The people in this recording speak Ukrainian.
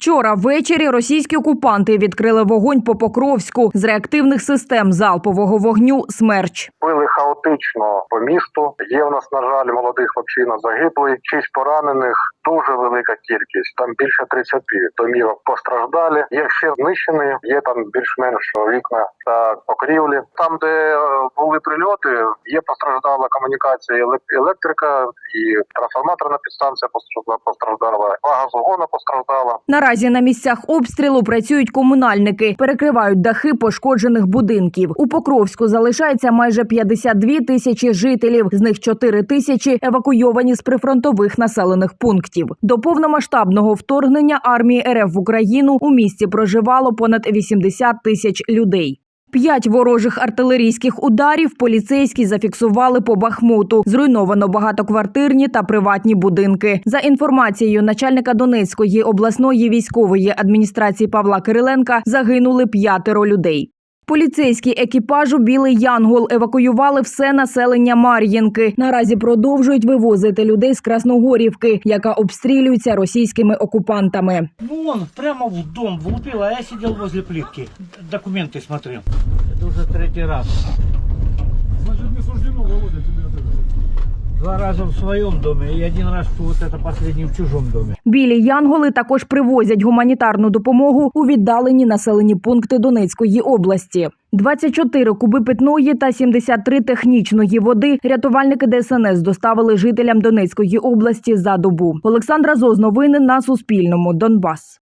Вчора ввечері російські окупанти відкрили вогонь по Покровську з реактивних систем залпового вогню «Смерч». Били хаотично по місту. Є в нас, на жаль, молодих хлопчина загиблий, шість поранених. Дуже велика кількість. Там більше 30 домівок постраждалі. Є ще знищені, є там більш-менш вікна та покрівлі. Там, де е, були прильоти, є постраждала комунікація електрика, і трансформаторна підстанція постраждала, постраждала, газогона постраждала. Наразі на місцях обстрілу працюють комунальники, перекривають дахи пошкоджених будинків. У Покровську залишається майже 52 тисячі жителів, з них 4 тисячі евакуйовані з прифронтових населених пунктів. До повномасштабного вторгнення армії РФ в Україну у місті проживало понад 80 тисяч людей. П'ять ворожих артилерійських ударів поліцейські зафіксували по Бахмуту. Зруйновано багатоквартирні та приватні будинки. За інформацією начальника Донецької обласної військової адміністрації Павла Кириленка, загинули п'ятеро людей. Поліцейські екіпажу Білий Янгол евакуювали все населення Мар'їнки. Наразі продовжують вивозити людей з Красногорівки, яка обстрілюється російськими окупантами. Ну, он прямо в дом влупил, а я сидел возле плитки. Документы смотрел. Это уже третий раз. Значит, не суждено, Володя, тебе от этого. Два раза в своем доме и один раз вот это последний в чужом доме. Білі янголи також привозять гуманітарну допомогу у віддалені населені пункти Донецької області. 24 куби питної та 73 технічної води рятувальники ДСНС доставили жителям Донецької області за добу. Олександра Зоз, новини на Суспільному. Донбас.